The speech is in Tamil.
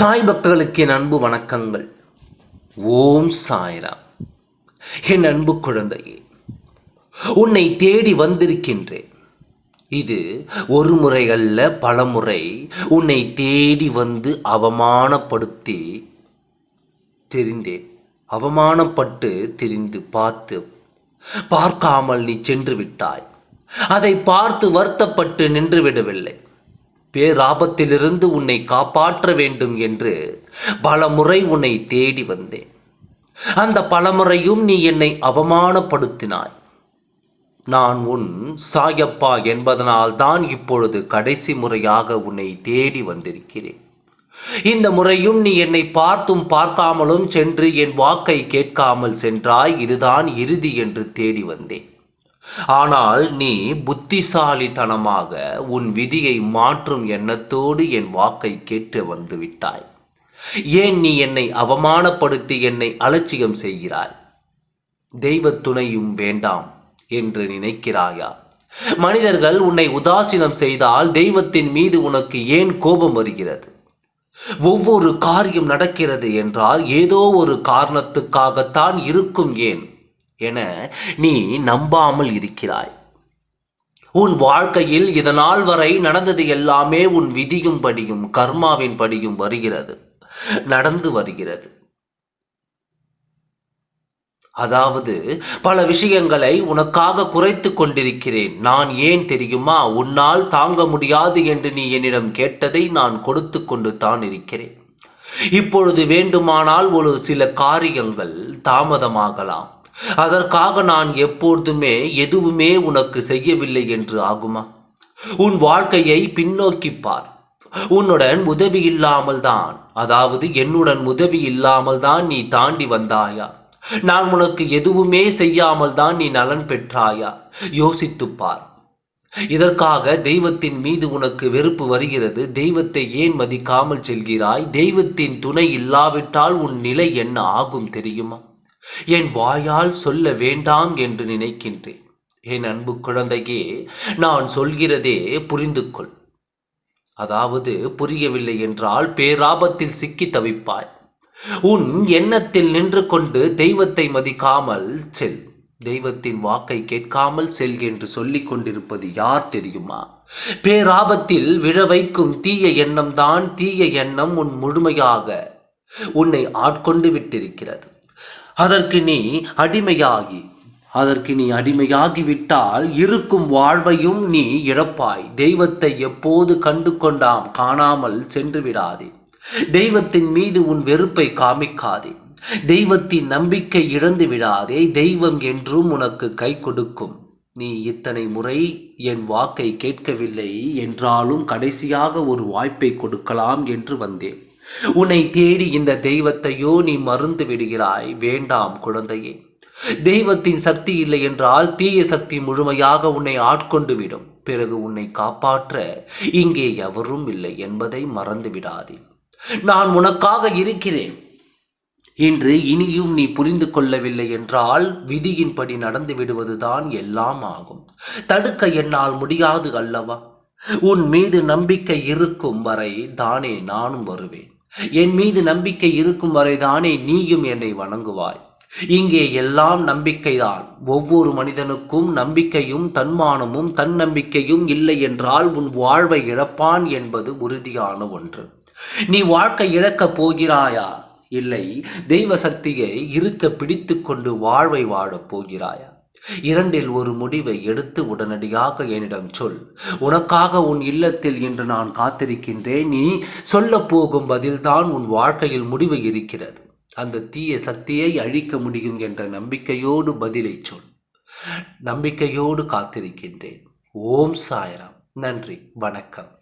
சாய் பக்தர்களுக்கு என் அன்பு வணக்கங்கள். ஓம் சாய்ராம். என் அன்பு குழந்தையே உன்னை தேடி வந்திருக்கின்றேன். இது ஒரு முறை அல்ல பல முறை உன்னை தேடி வந்து அவமானப்படுத்தி தெரிந்தேன். அவமானப்பட்டு தெரிந்து பார்த்து பார்க்காமல் நீ சென்று விட்டாய். அதை பார்த்து வருத்தப்பட்டு நின்று விடவில்லை. பேராபத்திலிருந்து உன்னை காப்பாற்ற வேண்டும் என்று பல முறை உன்னை தேடி வந்தேன். அந்த பலமுறையும் நீ என்னை அவமானப்படுத்தினாய். நான் உன் சாயப்பா என்பதனால் தான் இப்பொழுது கடைசி முறையாக உன்னை தேடி வந்திருக்கிறேன். இந்த முறையும் நீ என்னை பார்த்தும் பார்க்காமலும் சென்று என் வாக்கை கேட்காமல் சென்றாய். இதுதான் இறுதி என்று தேடி வந்தேன். ஆனால் நீ புத்திசாலித்தனமாக உன் விதியை மாற்றும் எண்ணத்தோடு என் வாக்கை கேட்டு வந்து விட்டாய். ஏன் நீ என்னை அவமானப்படுத்தி என்னை அலட்சியம் செய்கிறாய்? தெய்வ துணையும் வேண்டாம் என்று நினைக்கிறாயா? மனிதர்கள் உன்னை உதாசீனம் செய்தால் தெய்வத்தின் மீது உனக்கு ஏன் கோபம் வருகிறது? ஒவ்வொரு காரியம் நடக்கிறது என்றால் ஏதோ ஒரு காரணத்துக்காகத்தான் இருக்கும் ஏன்? என நீ நம்பாமல் இருக்கிறாய். உன் வாழ்க்கையில் இதனால் வரை நடந்தது எல்லாமே உன் விதியும் படியும் கர்மாவின் படியும் வருகிறது நடந்து வருகிறது. அதாவது பல விஷயங்களை உனக்காக குறைத்து கொண்டிருக்கிறேன். நான் ஏன் தெரியுமா? உன்னால் தாங்க முடியாது என்று நீ என்னிடம் கேட்டதை நான் கொடுத்து கொண்டு தான் இருக்கிறேன். இப்பொழுது வேண்டுமானால் ஒரு சில காரியங்கள் தாமதமாகலாம். அதற்காக நான் எப்பொழுதுமே எதுவுமே உனக்கு செய்யவில்லை என்று ஆகுமா? உன் வாழ்க்கையை பின்னோக்கி பார். உன்னுடன் உதவி இல்லாமல் தான் அதாவது என்னுடன் உதவி இல்லாமல் தான் நீ தாண்டி வந்தாயா? நான் உனக்கு எதுவுமே செய்யாமல் தான் நீ நலன் பெற்றாயா? யோசித்துப்பார் இதற்காக தெய்வத்தின் மீது உனக்கு வெறுப்பு வருகிறது. தெய்வத்தை ஏன் மதிக்காமல் செல்கிறாய்? தெய்வத்தின் துணை இல்லாவிட்டால் உன் நிலை என்ன ஆகும் தெரியுமா? என் வாயால் சொல்ல வேண்டாம் என்று நினைக்கின்றேன். என் அன்பு குழந்தையே நான் சொல்கிறதே புரிந்து கொள் அதாவது புரியவில்லை என்றால் பேராபத்தில் சிக்கி தவிப்பாய். உன் எண்ணத்தில் நின்று கொண்டு தெய்வத்தை மதிக்காமல் செல். தெய்வத்தின் வாக்கை கேட்காமல் செல் என்று சொல்லிக் கொண்டிருப்பது யார் தெரியுமா? பேராபத்தில் விழ வைக்கும் தீய எண்ணம்தான் தீய எண்ணம் உன் முழுமையாக உன்னை ஆட்கொண்டு விட்டிருக்கிறது. அதற்கு நீ அடிமையாகி அதற்கு நீ அடிமையாகிவிட்டால் இருக்கும் வாழ்வையும் நீ இழப்பாய். தெய்வத்தை எப்போது கண்டு கொண்டாம் காணாமல் சென்று விடாதே. தெய்வத்தின் மீது உன் வெறுப்பை காமிக்காதே. தெய்வத்தின் நம்பிக்கை இழந்து விடாதே. தெய்வம் என்றும் உனக்கு கை கொடுக்கும். நீ இத்தனை முறை என் வாக்கை கேட்கவில்லை என்றாலும் கடைசியாக ஒரு வாய்ப்பை கொடுக்கலாம் என்று வந்தேன். உன்னை தேடி இந்த தெய்வத்தையோ நீ மறந்து விடுகிறாய். வேண்டாம் குழந்தையே. தெய்வத்தின் சக்தி இல்லை என்றால் தீய சக்தி முழுமையாக உன்னை ஆட்கொண்டு விடும். பிறகு உன்னை காப்பாற்ற இங்கே எவரும் இல்லை என்பதை மறந்து விடாதே. நான் உனக்காக இருக்கிறேன். இன்று இனியும் நீ புரிந்து கொள்ளவில்லை என்றால் விதியின்படி நடந்து விடுவதுதான் எல்லாம் ஆகும். தடுக்க என்னால் முடியாது அல்லவா? உன் மீது நம்பிக்கை இருக்கும் வரை தானே நானும் வருவேன். என் மீது நம்பிக்கை இருக்கும் வரைதானே நீயும் என்னை வணங்குவாய். இங்கே எல்லாம் நம்பிக்கைதான் ஒவ்வொரு மனிதனுக்கும் நம்பிக்கையும் தன்மானமும் தன்னம்பிக்கையும் இல்லை என்றால் உன் வாழ்வை இழப்பான் என்பது உறுதியான ஒன்று. நீ வாழ்க்கை இழக்கப் போகிறாயா? இல்லை. தெய்வ சக்தியை இருக்க பிடித்து கொண்டு வாழ்வை வாழப் போகிறாயா? இரண்டில் ஒரு முடிவை எடுத்து உடனடியாக என்னிடம் சொல். உனக்காக உன் இல்லத்தில் இன்று நான் காத்திருக்கின்றேன். நீ சொல்ல போகும் பதில்தான் உன் வாழ்க்கையில் முடிவு இருக்கிறது. அந்த தீய சக்தியை அழிக்க முடியும் என்ற நம்பிக்கையோடு பதிலை சொல். நம்பிக்கையோடு காத்திருக்கின்றேன். ஓம் சாயராம். நன்றி. வணக்கம்.